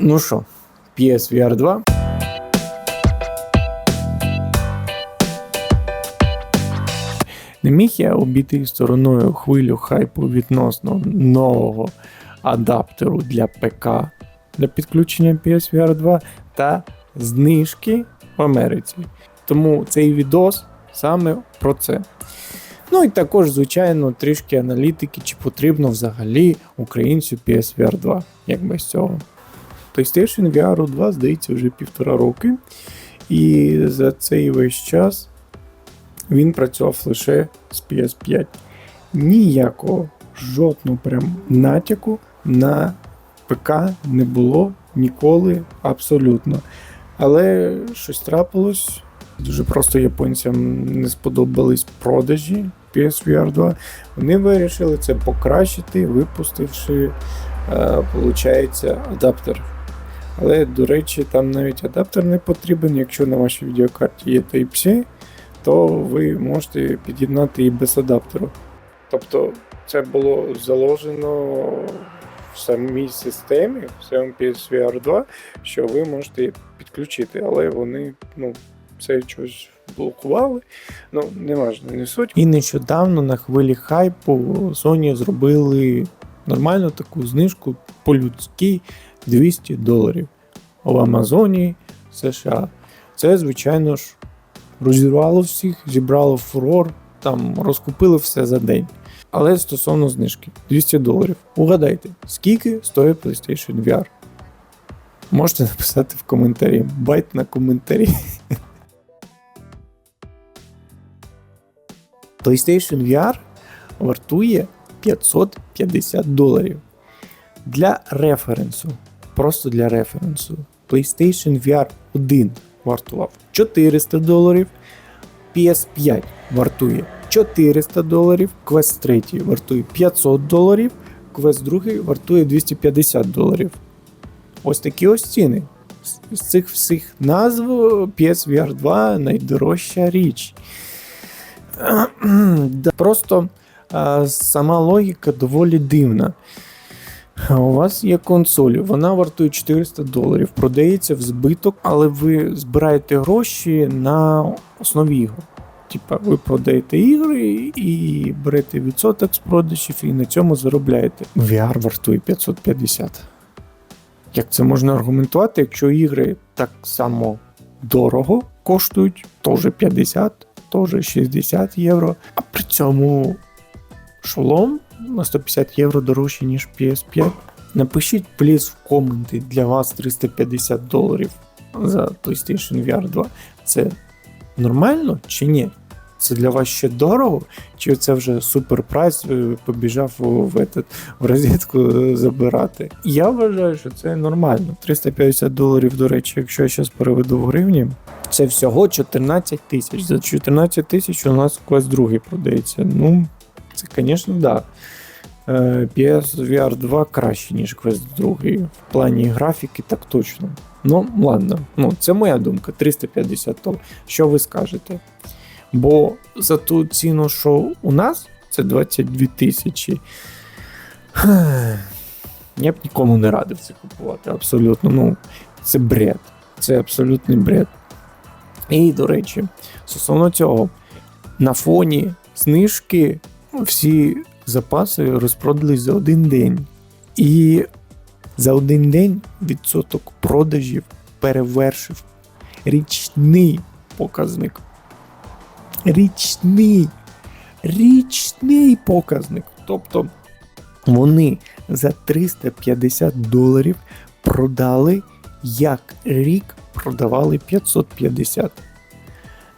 Ну що, PSVR 2. Не міг я обійти стороною хвилю хайпу відносно нового адаптеру для ПК для підключення PSVR 2 та знижки в Америці. Тому цей відос саме про це. Ну і також, звичайно, трішки аналітики, чи потрібно взагалі українцю PSVR 2, як без цього. PlayStation VR 2, здається, вже півтора роки. І за цей весь час він працював лише з PS5. Ніякого жодного прям натяку на ПК не було ніколи абсолютно. Але щось трапилось. Дуже просто японцям не сподобались продажі PSVR 2. Вони вирішили це покращити, випустивши, е, получається, адаптер. Але, до речі, там навіть адаптер не потрібен. Якщо на вашій відеокарті є Type-C, то ви можете під'єднати і без адаптеру. Тобто це було заложено в самій системі, в самому PSVR 2, що ви можете підключити, але вони ну, це щось блокували. Ну, не важно, не суть. І нещодавно на хвилі хайпу Sony зробили нормальну таку знижку по-людськи 200 доларів в Амазоні США. Це, звичайно ж, розірвало всіх, зібрало фурор, там розкупили все за день. Але стосовно знижки 200 доларів. Угадайте, скільки стоїть PlayStation VR? Можете написати в коментарі. Байт на коментарі. PlayStation VR вартує 550 доларів. Для референсу, просто для референсу, PlayStation VR 1 вартував 400 доларів, PS5 вартує 400 доларів, Quest 3 вартує 500 доларів, Quest 2 вартує 250 доларів. Ось такі ось ціни. З цих всіх назв PSVR 2 найдорожча річ. Просто сама логіка доволі дивна. У вас є консоль, вона вартує 400 доларів, продається в збиток, але ви збираєте гроші на основі ігор. Типа, ви продаєте ігри і берете відсоток з продажів, і на цьому заробляєте. VR вартує 550. Як це можна аргументувати, якщо ігри так само дорого коштують, теж 50, теж 60 євро, а при цьому шолом на 150 євро дорожче, ніж PS5. Напишіть, пліз, в коменти для вас 350 доларів за PlayStation VR 2. Це нормально чи ні? Це для вас ще дорого? Чи це вже супер прайс е, побіжав в, этот, в розетку забирати? Я вважаю, що це нормально. 350 доларів, до речі, якщо я зараз переведу в гривні, це всього 14 тисяч. За 14 тисяч у нас Quest 2 продається. Ну, це, звісно. Да. PSVR 2 краще, ніж Quest 2 в плані графіки, так точно. Ну, ладно, ну, це моя думка. 350 доларів. Що ви скажете? Бо за ту ціну, що у нас, це 22 тисячі. Я б нікому не радив це купувати. Абсолютно. Ну, це бред. Це абсолютний бред. І, до речі, стосовно цього, на фоні знижки всі запаси розпродались за один день. І за один день відсоток продажів перевершив річний показник. Річний. Річний показник. Тобто вони за 350 доларів продали, як рік продавали 550.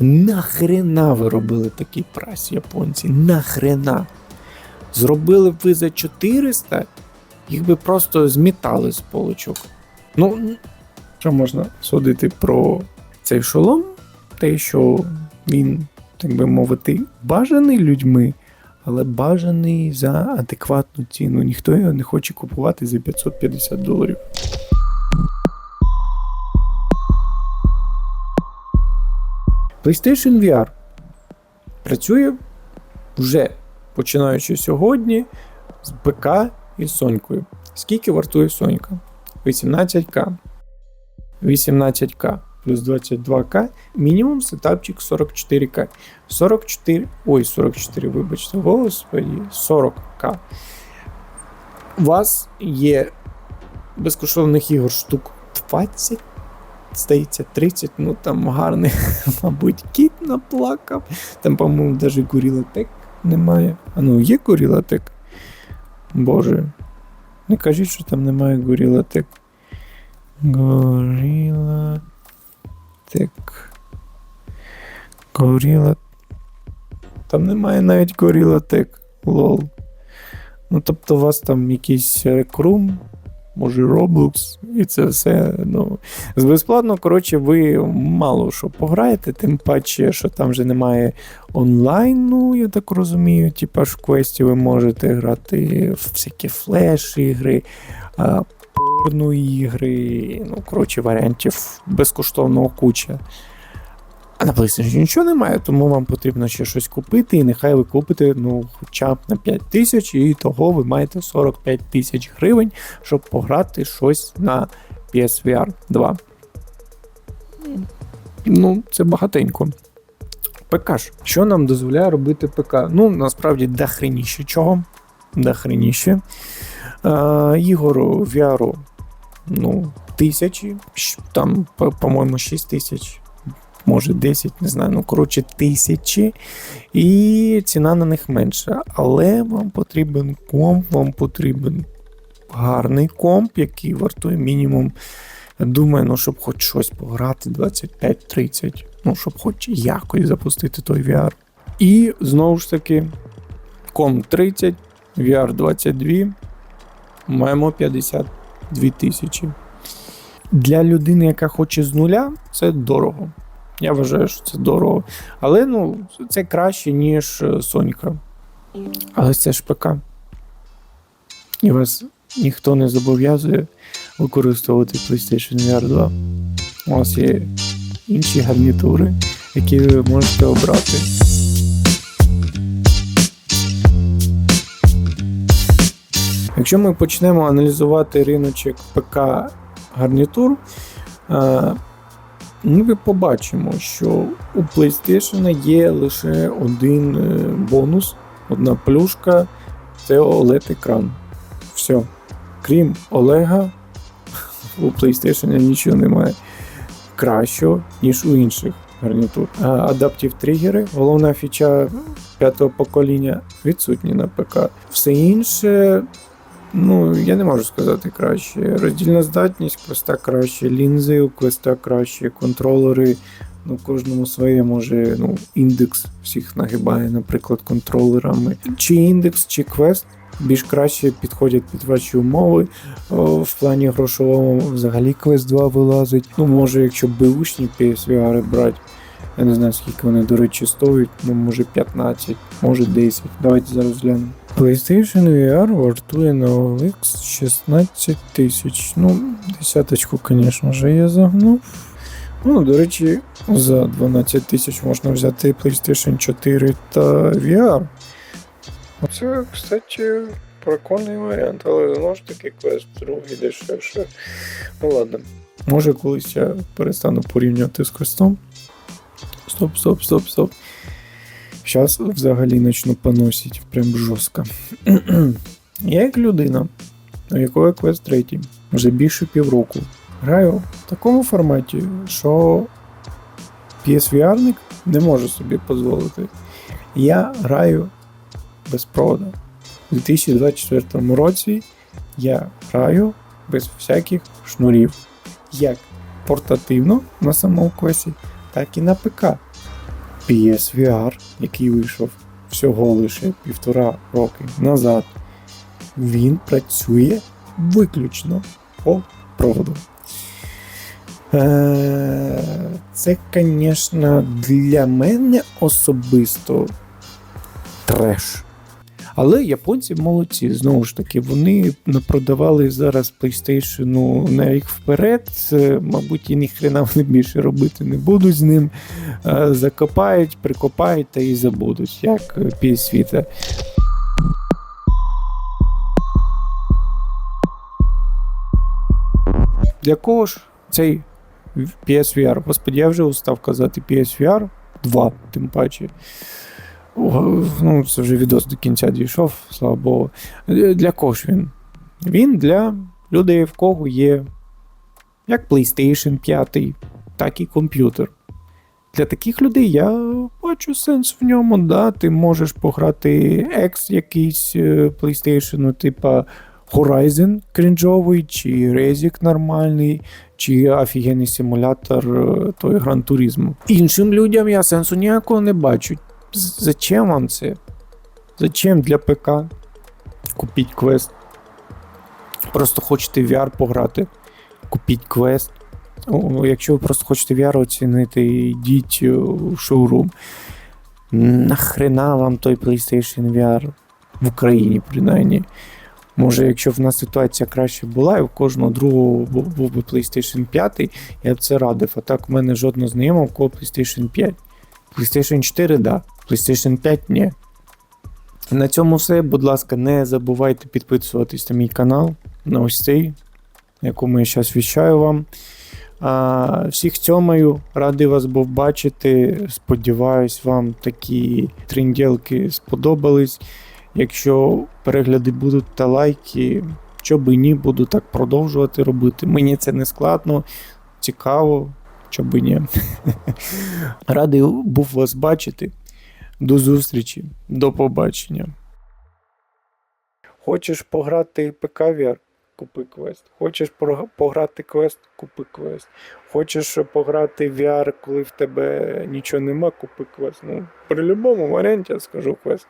Нахрена ви робили такий прайс, японці? Нахрена? Зробили б ви за 400, їх би просто змітали з полочок. Ну, що можна судити про цей шолом? Те, що він, так би мовити, бажаний людьми, але бажаний за адекватну ціну. Ніхто його не хоче купувати за 550 доларів. PlayStation VR працює вже починаючи сьогодні з ПК і Сонькою. Скільки вартує Сонька? 18К. 18К плюс 22К, мінімум сетапчик 44К. 44, ой, 44, вибачте, господі, 40К. У вас є безкоштовних ігор штук 20, здається, 30, ну там гарний, мабуть, кіт наплакав. Там, по-моєму, навіть Tech немає. А ну, є Tech? Боже. Не кажіть, що там немає Tech. Gorilla Tech. Там немає навіть Tech. Лол. Ну, тобто, у вас там якийсь рекрум, може Roblox, і це все. Ну, з безплатно, коротше, ви мало що пограєте, тим паче, що там вже немає онлайну, я так розумію. Типа ж в квесті ви можете грати в всякі флеш-ігри, порно ігри. Ну, коротше, варіантів безкоштовного куча. А на PlayStation нічого немає, тому вам потрібно ще щось купити, і нехай ви купите ну, хоча б на 5 тисяч, і того ви маєте 45 тисяч гривень, щоб пограти щось на PSVR 2. Ну, це багатенько. ПК ж. Що нам дозволяє робити ПК? Ну, насправді, дохреніше чого. Дохреніше. Е, Ігор VR, ну, тисячі, там, по-моєму, 6 тисяч може 10, не знаю, ну коротше, тисячі, і ціна на них менша. Але вам потрібен комп, вам потрібен гарний комп, який вартує мінімум. Думаю, ну, щоб хоч щось пограти 25-30, ну, щоб хоч якось запустити той VR. І знову ж таки, комп 30, VR 22, маємо 52 тисячі. Для людини, яка хоче з нуля, це дорого. Я вважаю, що це дорого. Але ну, це краще, ніж е, Сонька. Але це ж ПК. І вас ніхто не зобов'язує використовувати PlayStation VR 2. У вас є інші гарнітури, які ви можете обрати. Якщо ми почнемо аналізувати риночок ПК гарнітур, е, ми побачимо, що у PlayStation є лише один е, бонус, одна плюшка це oled екран Все. Крім Олега, у PlayStation нічого немає кращого, ніж у інших гарнітур. А Адаптив тригери, головна фіча п'ятого покоління, відсутні на ПК. Все інше. Ну, я не можу сказати краще. Роздільна здатність, квеста краще, лінзи у квеста краще, контролери. Ну, кожному своє може ну, індекс всіх нагибає, наприклад, контролерами. Чи індекс, чи квест більш краще підходять під ваші умови. О, в плані грошовому взагалі квест 2 вилазить. Ну, може, якщо беушні PSVR брати. Я не знаю, скільки вони, до речі, стоять. Ну, може 15, може 10. Давайте зараз глянемо. PlayStation VR вартує на OLX 16 тисяч. Ну, десяточку, звісно ж, я загнув. Ну, до речі, за 12 тисяч можна взяти PlayStation 4 та VR. Оце, кстати, прикольний варіант, але знову ж таки квест другий дешевше. Ну ладно. Може колись я перестану порівнювати з квестом. Стоп, стоп, стоп, стоп. Зараз взагалі почну поносити прям жорстко. я як людина, у якої квест третій, вже більше півроку. Граю в такому форматі, що PSVR-ник не може собі дозволити. Я граю без провода. У 2024 році я граю без всяких шнурів. Як портативно на самому квесі, так і на ПК. PSVR, який вийшов всього лише півтора роки назад, він працює виключно по проводу. Е, Це, звісно, для мене особисто треш. Але японці молодці. Знову ж таки, вони напродавали зараз PlayStation на рік вперед. Мабуть, і ніхрена вони більше робити не будуть з ним. Е, Закопають, прикопають та і забудуть, як PS Vita. Для кого ж цей PSVR? Господи, я вже устав казати PSVR 2, тим паче. Ну, це вже відос до кінця дійшов, слава Богу. Для кого ж він? Він для людей, в кого є як PlayStation 5, так і комп'ютер. Для таких людей я бачу сенс в ньому, да. Ти можеш пограти X якийсь е, PlayStation, типа Horizon крінжовий, чи Резік нормальний, чи офігенний симулятор е, той Gran Turismo. Іншим людям я сенсу ніякого не бачу. Зачем вам це? Зачем для ПК? Купіть квест. Просто хочете в VR пограти. Купіть квест. Якщо ви просто хочете VR оцінити, йдіть е, в шоурум. Нахрена вам той PlayStation VR в Україні, принаймні. Може, якщо в нас ситуація краще була, і у кожного другого був би PlayStation 5, я б це радив. А так, у мене жодного знайомого, в кого PlayStation 5. PlayStation 4, да. PlayStation 5 ні. На цьому все. Будь ласка, не забувайте підписуватись на мій канал, на ось цей, якому я зараз віщаю вам. А, всіх цьомаю, радий вас був бачити. Сподіваюсь, вам такі тренділки сподобались. Якщо перегляди будуть та лайки, що би ні, буду так продовжувати робити. Мені це не складно, цікаво, що би ні. Радий був вас бачити. До зустрічі, до побачення. Хочеш пограти ПК VR? Купи квест. Хочеш пограти квест, купи квест. Хочеш пограти VR, коли в тебе нічого нема, купи квест. Ну, при будь-якому варіанті я скажу квест.